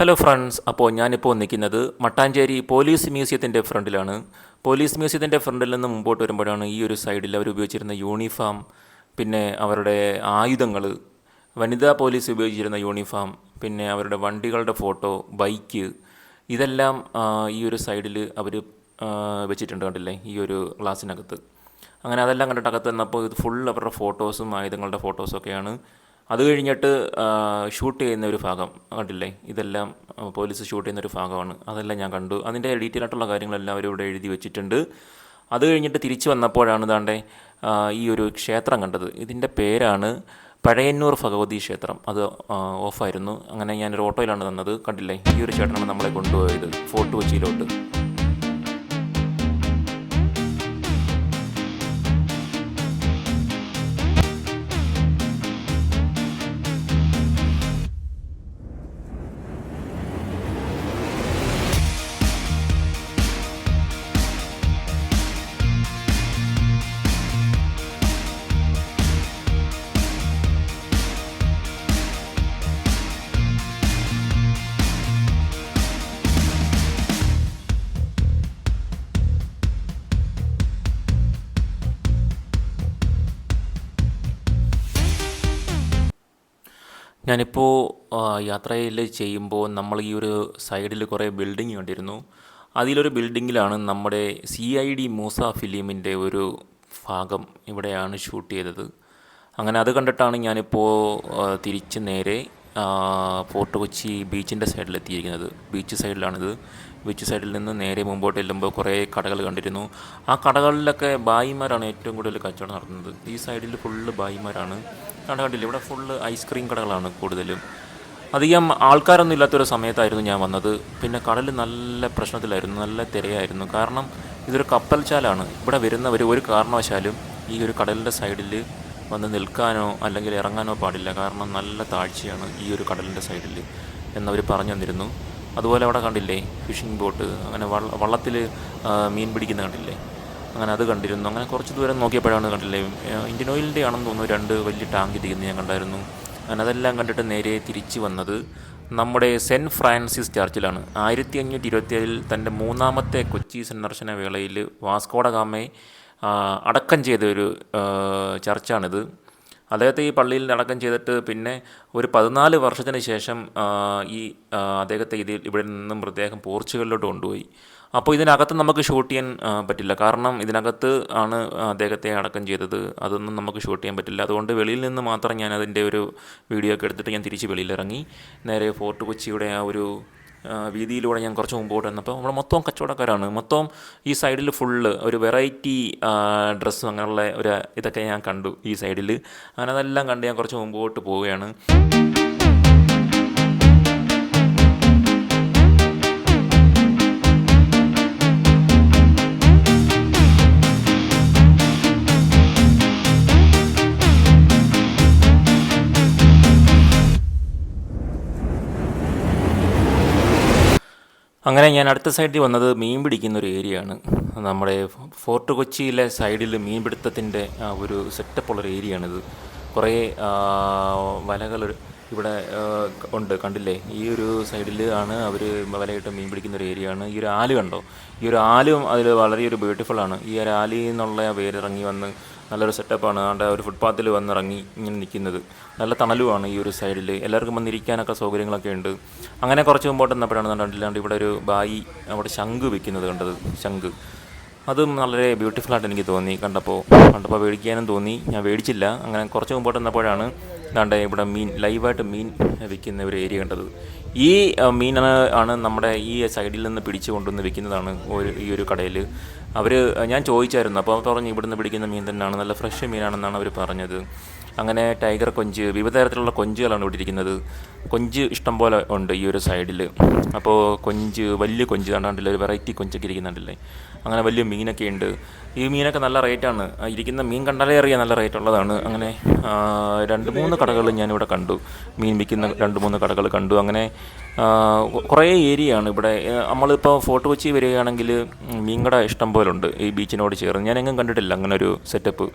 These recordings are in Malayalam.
ഹലോ ഫ്രണ്ട്സ് അപ്പോൾ ഞാനിപ്പോൾ നിൽക്കുന്നത് മട്ടാഞ്ചേരി പോലീസ് മ്യൂസിയത്തിന്റെ ഫ്രണ്ടിലാണ്. പോലീസ് മ്യൂസിയത്തിന്റെ ഫ്രണ്ടിൽ നിന്ന് മുമ്പോട്ട് വരുമ്പോഴാണ് ഈ ഒരു സൈഡിൽ അവർ ഉപയോഗിച്ചിരുന്ന യൂണിഫോം പിന്നെ അവരുടെ ആയുധങ്ങൾ വനിതാ പോലീസ് ഉപയോഗിച്ചിരുന്ന യൂണിഫോം പിന്നെ അവരുടെ വണ്ടികളുടെ ഫോട്ടോ ബൈക്ക് ഇതെല്ലാം ഈ ഒരു സൈഡിൽ അവർ വെച്ചിട്ടുണ്ട് കണ്ടില്ലേ ഈ ഒരു ഗ്ലാസ്സിനകത്ത്. അങ്ങനെ അതെല്ലാം കണ്ടിട്ട് അകത്ത് ഇത് ഫുൾ അവരുടെ ഫോട്ടോസും ആയുധങ്ങളുടെ ഫോട്ടോസും ഒക്കെയാണ് അത് കഴിഞ്ഞിട്ട് ഷൂട്ട് ചെയ്യുന്ന ഒരു ഭാഗം കണ്ടില്ലേ? ഇതെല്ലാം പോലീസ് ഷൂട്ട് ചെയ്യുന്ന ഒരു ഭാഗമാണ്. അതെല്ലാം ഞാൻ കണ്ടു. അതിന്റെ ഡീറ്റെയിൽ ആയിട്ടുള്ള കാര്യങ്ങളെല്ലാം അവർ ഇവിടെ എഴുതി വെച്ചിട്ടുണ്ട്. അത് കഴിഞ്ഞിട്ട് തിരിച്ചു വന്നപ്പോഴാണ് ദാണ്ടെ ഈ ഒരു ക്ഷേത്രം കണ്ടത്. ഇതിന്റെ പേരാണ് പഴയന്നൂർ ഭഗവതി ക്ഷേത്രം. അത് ഓഫായിരുന്നു. അങ്ങനെ ഞാനൊരു ഓട്ടോയിലാണ് തന്നത്. കണ്ടില്ലേ? ഈ ഒരു ചേട്ടനാണ് നമ്മളെ കൊണ്ടുപോയത്. ഫോർട്ട് കൊച്ചിയിലോട്ട്. ഞാനിപ്പോൾ യാത്രയിൽ ചെയ്യുമ്പോൾ നമ്മൾ ഈ ഒരു സൈഡിൽ കുറേ ബിൽഡിംഗ് കണ്ടിരുന്നു. അതിലൊരു ബിൽഡിങ്ങിലാണ് നമ്മുടെ സി ഐ ഡി മൂസ ഫിലിമിന്റെ ഒരു ഭാഗം ഇവിടെയാണ് ഷൂട്ട് ചെയ്തത്. അങ്ങനെ അത് കണ്ടിട്ടാണ് ഞാനിപ്പോൾ തിരിച്ച് നേരെ ഫോർട്ട് കൊച്ചി ബീച്ചിന്റെ സൈഡിലെത്തിയിരിക്കുന്നത്. ബീച്ച് സൈഡിലാണിത്. ബീച്ച് സൈഡിൽ നിന്ന് നേരെ മുമ്പോട്ട് ചെല്ലുമ്പോൾ കുറേ കടകൾ കണ്ടിരുന്നു. ആ കടകളിലൊക്കെ ബായിമാരാണ് ഏറ്റവും കൂടുതൽ കച്ചവടം നടത്തുന്നത്. ഈ സൈഡിൽ ഫുള്ള് ബായിമാരാണ്. കണ്ട കണ്ടില്ല? ഇവിടെ ഫുള്ള് ഐസ്ക്രീം കടകളാണ് കൂടുതലും. അധികം ആൾക്കാരൊന്നും ഇല്ലാത്തൊരു സമയത്തായിരുന്നു ഞാൻ വന്നത്. പിന്നെ കടൽ നല്ല പ്രശ്നത്തിലായിരുന്നു നല്ല തിരയായിരുന്നു. കാരണം ഇതൊരു കപ്പൽ ചാലാണ്. ഇവിടെ വരുന്നവർ ഒരു കാരണവശാലും ഈ ഒരു കടലിന്റെ സൈഡിൽ വന്ന് നിൽക്കാനോ അല്ലെങ്കിൽ ഇറങ്ങാനോ പാടില്ല. കാരണം നല്ല താഴ്ചയാണ് ഈ ഒരു കടലിന്റെ സൈഡിൽ എന്നവർ പറഞ്ഞു തന്നിരുന്നു. അതുപോലെ അവിടെ കണ്ടില്ലേ? ഫിഷിംഗ് ബോട്ട് അങ്ങനെ വള്ള വള്ളത്തിൽ മീൻ പിടിക്കുന്ന കണ്ടില്ലേ? അങ്ങനെ അത് കണ്ടിരുന്നു. അങ്ങനെ കുറച്ച് ദൂരം നോക്കിയപ്പോഴാണ് കണ്ടില്ലേ ഇന്ത്യൻ ഓയിലിന്റെ ആണെന്ന് തോന്നുന്നു രണ്ട് വലിയ ടാങ്ക് ഇരിക്കുന്നത് ഞാൻ കണ്ടായിരുന്നു. അങ്ങനെ അതെല്ലാം കണ്ടിട്ട് നേരെ തിരിച്ചു വന്നത് നമ്മുടെ സെന്റ് ഫ്രാൻസിസ് ചർച്ചിലാണ്. ആയിരത്തി അഞ്ഞൂറ്റി ഇരുപത്തിയേഴിൽ തന്റെ മൂന്നാമത്തെ കൊച്ചി സന്ദർശന വേളയിൽ വാസ്കോഡ ഗാമയെ അടക്കം ചെയ്ത ഒരു ചർച്ചാണിത്. അദ്ദേഹത്തെ ഈ പള്ളിയിൽ അടക്കം ചെയ്തിട്ട് പിന്നെ ഒരു പതിനാല് വർഷത്തിന് ശേഷം ഈ അദ്ദേഹത്തെ ഇതിൽ ഇവിടെ നിന്നും പ്രത്യേകം പോർച്ചുഗലിലോട്ട് കൊണ്ടുപോയി. അപ്പോൾ ഇതിനകത്ത് നമുക്ക് ഷൂട്ട് ചെയ്യാൻ പറ്റില്ല. കാരണം ഇതിനകത്ത് ആണ് അദ്ദേഹത്തെ അടക്കം ചെയ്തത്. അതൊന്നും നമുക്ക് ഷൂട്ട് ചെയ്യാൻ പറ്റില്ല. അതുകൊണ്ട് വെളിയിൽ നിന്ന് മാത്രം ഞാൻ അതിന്റെ ഒരു വീഡിയോ ഒക്കെ എടുത്തിട്ട് ഞാൻ തിരിച്ച് വെളിയിലിറങ്ങി നേരെ ഫോർട്ട് കൊച്ചിയുടെ ആ ഒരു വീതിയിലൂടെ ഞാൻ കുറച്ച് മുമ്പോട്ട് വന്നപ്പോൾ നമ്മൾ മൊത്തം കച്ചവടക്കാരാണ്. മൊത്തം ഈ സൈഡിൽ ഫുള്ള് ഒരു വെറൈറ്റി ഡ്രസ്സും അങ്ങനെയുള്ള ഒരു ഇതൊക്കെ ഞാൻ കണ്ടു ഈ സൈഡിൽ. അങ്ങനെ അതെല്ലാം കണ്ട് ഞാൻ കുറച്ച് മുമ്പോട്ട് പോവുകയാണ്. അങ്ങനെ ഞാൻ അടുത്ത സൈഡിൽ വന്നത് മീൻ പിടിക്കുന്ന ഒരു ഏരിയയാണ്. നമ്മുടെ ഫോർട്ട് കൊച്ചിയിലെ സൈഡിൽ മീൻപിടുത്തത്തിന്റെ ഒരു സെറ്റപ്പുള്ളൊരു ഏരിയയാണിത്. കുറേ വലകൾ ഇവിടെ ഉണ്ട്. കണ്ടില്ലേ? ഈ ഒരു സൈഡിൽ ആണ് അവർ വലയിട്ട് മീൻ പിടിക്കുന്ന ഒരു ഏരിയയാണ്. ഈ ഒരു ആൽ കണ്ടോ? ഈ ഒരു ആലും അതിൽ വളരെ ഒരു ബ്യൂട്ടിഫുൾ ആണ്. ഈ ഒരു ആലിൽ നിന്നുള്ള വേരിറങ്ങി വന്ന് നല്ലൊരു സെറ്റപ്പാണ് അവിടെ ഒരു ഫുട്പാത്തിൽ വന്നിറങ്ങി ഇങ്ങനെ നിൽക്കുന്നത്. നല്ല തണലുമാണ് ഈ ഒരു സൈഡിൽ എല്ലാവർക്കും വന്നിരിക്കാനൊക്കെ സൗകര്യങ്ങളൊക്കെ ഉണ്ട്. അങ്ങനെ കുറച്ച് മുമ്പോട്ട് നിന്നപ്പോഴാണ് കണ്ടില്ലാണ്ട് ഇവിടെ ഒരു ബായി അവിടെ ശംഖ് വിൽക്കുന്നത് കണ്ടത്. ശംഖ്. അതും വളരെ ബ്യൂട്ടിഫുൾ ആയിട്ട് എനിക്ക് തോന്നി. കണ്ടപ്പോൾ കണ്ടപ്പോൾ മേടിക്കാനും തോന്നി. ഞാൻ മേടിച്ചില്ല. അങ്ങനെ കുറച്ച് മുമ്പോട്ട് വന്നപ്പോഴാണ് ദാണ്ട് ഇവിടെ മീൻ ലൈവായിട്ട് മീൻ വിൽക്കുന്ന ഒരു ഏരിയ കണ്ടത്. ഈ മീനാണ് ആണ് നമ്മുടെ ഈ സൈഡിൽ നിന്ന് പിടിച്ചു കൊണ്ടുവന്ന് വിൽക്കുന്നതാണ് ഒരു ഈ ഒരു കടയിൽ അവർ ഞാൻ ചോദിച്ചായിരുന്നു. അപ്പോൾ പറഞ്ഞു ഇവിടുന്ന് പിടിക്കുന്ന മീൻ തന്നെയാണ്. നല്ല ഫ്രഷ് മീനാണെന്നാണ് അവർ പറഞ്ഞത്. അങ്ങനെ ടൈഗർ കൊഞ്ച് വിവിധ തരത്തിലുള്ള കൊഞ്ചുകളാണ് ഇവിടെ ഇരിക്കുന്നത്. കൊഞ്ച് ഇഷ്ടം പോലെ ഉണ്ട് ഈ ഒരു സൈഡിൽ അപ്പോൾ കൊഞ്ച് വലിയ കൊഞ്ച് കണ്ടാണ്ടില്ല ഒരു വെറൈറ്റി കൊഞ്ചൊക്കെ ഇരിക്കുന്നുണ്ടല്ലേ. അങ്ങനെ വലിയ മീനൊക്കെ ഉണ്ട്. ഈ മീനൊക്കെ നല്ല റേറ്റാണ് ഇരിക്കുന്ന മീൻ കണ്ടാലേ അറിയാം നല്ല റേറ്റ് ഉള്ളതാണ്. അങ്ങനെ രണ്ട് മൂന്ന് കടകൾ ഞാനിവിടെ കണ്ടു. മീൻ വിൽക്കുന്ന രണ്ട് മൂന്ന് കടകൾ കണ്ടു. അങ്ങനെ കുറേ ഏരിയ ആണ് ഇവിടെ. നമ്മളിപ്പോൾ ഫോർട്ട് കൊച്ചി വരികയാണെങ്കിൽ മീൻകട ഇഷ്ടം പോലെ ഉണ്ട് ഈ ബീച്ചിനോട് ചേർന്ന്. ഞാൻ എങ്ങും കണ്ടിട്ടില്ല അങ്ങനെ ഒരു സെറ്റപ്പ്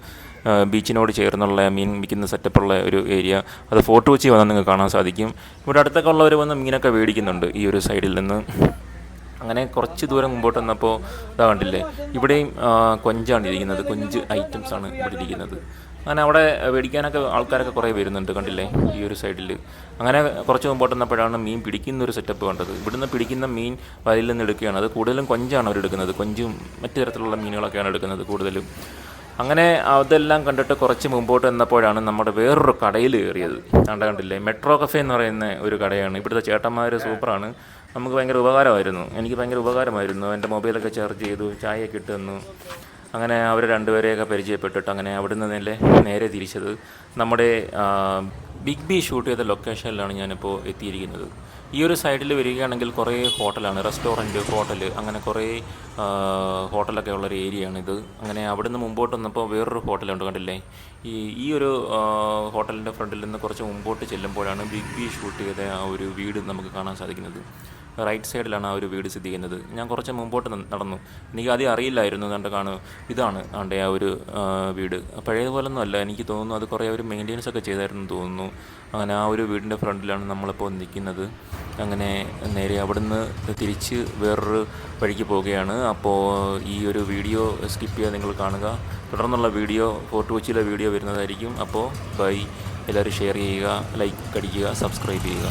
ബീച്ചിനോട് ചേർന്നുള്ള മീൻ വിൽക്കുന്ന സെറ്റപ്പുള്ള ഒരു ഏരിയ അത് ഫോർട്ട് കൊച്ചി വന്നാൽ നിങ്ങൾക്ക് കാണാൻ സാധിക്കും. ഇവിടെ അടുത്തൊക്കെ ഉള്ളവർ വന്ന് മീനൊക്കെ മേടിക്കുന്നുണ്ട് ഈ ഒരു സൈഡിൽ നിന്ന്. അങ്ങനെ കുറച്ച് ദൂരം മുമ്പോട്ട് വന്നപ്പോൾ ഇതാ കണ്ടില്ലേ? ഇവിടെയും കൊഞ്ചാണ് ഇരിക്കുന്നത്. കൊഞ്ച് ഐറ്റംസ് ആണ് ഇവിടെ ഇരിക്കുന്നത്. അങ്ങനെ അവിടെ മേടിക്കാനൊക്കെ ആൾക്കാരൊക്കെ കുറേ വരുന്നുണ്ട് കണ്ടില്ലേ? ഈ ഒരു സൈഡിൽ. അങ്ങനെ കുറച്ച് മുമ്പോട്ട് വന്നപ്പോഴാണ് മീൻ പിടിക്കുന്ന ഒരു സെറ്റപ്പ് കണ്ടത്. ഇവിടുന്ന് പിടിക്കുന്ന മീൻ വയലിൽ നിന്ന് എടുക്കുകയാണ്. അത് കൂടുതലും കൊഞ്ചാണ് അവർ എടുക്കുന്നത്. കൊഞ്ചും മറ്റു തരത്തിലുള്ള മീനുകളൊക്കെയാണ് എടുക്കുന്നത് കൂടുതലും. അങ്ങനെ അതെല്ലാം കണ്ടിട്ട് കുറച്ച് മുമ്പോട്ട് വന്നപ്പോഴാണ് നമ്മുടെ വേറൊരു കടയിൽ കയറിയത്. കണ്ട കണ്ടില്ലേ? മെട്രോ കഫേ എന്ന് പറയുന്ന ഒരു കടയാണ്. ഇവിടുത്തെ ചേട്ടന്മാർ സൂപ്പറാണ്. നമുക്ക് ഭയങ്കര ഉപകാരമായിരുന്നു. എനിക്ക് ഭയങ്കര ഉപകാരമായിരുന്നു. എന്റെ മൊബൈലൊക്കെ ചാർജ് ചെയ്തു ചായയൊക്കെ ഇട്ട് തന്നു. അങ്ങനെ അവർ രണ്ടുപേരെയൊക്കെ പരിചയപ്പെട്ടിട്ട് അങ്ങനെ അവിടുന്ന് നേരെ നേരെ തിരിച്ചത്. നമ്മുടെ ബിഗ് ബി ഷൂട്ട് ചെയ്ത ലൊക്കേഷനിലാണ് ഞാനിപ്പോൾ എത്തിയിരിക്കുന്നത്. ഈ ഒരു സൈഡിൽ വരികയാണെങ്കിൽ കുറേ ഹോട്ടലാണ് റെസ്റ്റോറന്റ് ഹോട്ടൽ അങ്ങനെ കുറേ ഹോട്ടലൊക്കെ ഉള്ളൊരു ഏരിയയാണ് ഇത് അങ്ങനെ അവിടെ നിന്ന് മുമ്പോട്ട് വന്നപ്പോൾ വേറൊരു ഹോട്ടലുണ്ട് കണ്ടില്ലേ? ഈ ഈ ഒരു ഹോട്ടലിന്റെ ഫ്രണ്ടിൽ നിന്ന് കുറച്ച് മുമ്പോട്ട് ചെല്ലുമ്പോഴാണ് ബിഗ് ബി ഷൂട്ട് ചെയ്ത ആ ഒരു വീട് നമുക്ക് കാണാൻ സാധിക്കുന്നത്. റൈറ്റ് സൈഡിലാണ് ആ ഒരു വീട് സ്ഥിതി ചെയ്യുന്നത്. ഞാൻ കുറച്ച് മുമ്പോട്ട് നടന്നു. എനിക്ക് ആദ്യം അറിയില്ലായിരുന്നു കണ്ട് കാണു. ഇതാണ് ആണ്ടെ ആ ഒരു വീട്. പഴയതുപോലൊന്നും അല്ല. എനിക്ക് തോന്നുന്നു അത് കുറേ ഒരു മെയിന്റെനൻസ് ഒക്കെ ചെയ്തായിരുന്നു തോന്നുന്നു. അങ്ങനെ ആ ഒരു വീടിന്റെ ഫ്രണ്ടിലാണ് നമ്മളിപ്പോൾ നിൽക്കുന്നത്. അങ്ങനെ നേരെ അവിടുന്ന് തിരിച്ച് വേറൊരു വഴിക്ക് പോവുകയാണ്. അപ്പോൾ ഈ ഒരു വീഡിയോ സ്കിപ്പ് ചെയ്യാതെ നിങ്ങൾ കാണുക. തുടർന്നുള്ള വീഡിയോ ഫോർട്ട് കൊച്ചിയിലെ വീഡിയോ വരുന്നതായിരിക്കും. അപ്പോൾ ബൈ. എല്ലാവരും ഷെയർ ചെയ്യുക ലൈക്ക് അടിക്കുക സബ്സ്ക്രൈബ് ചെയ്യുക.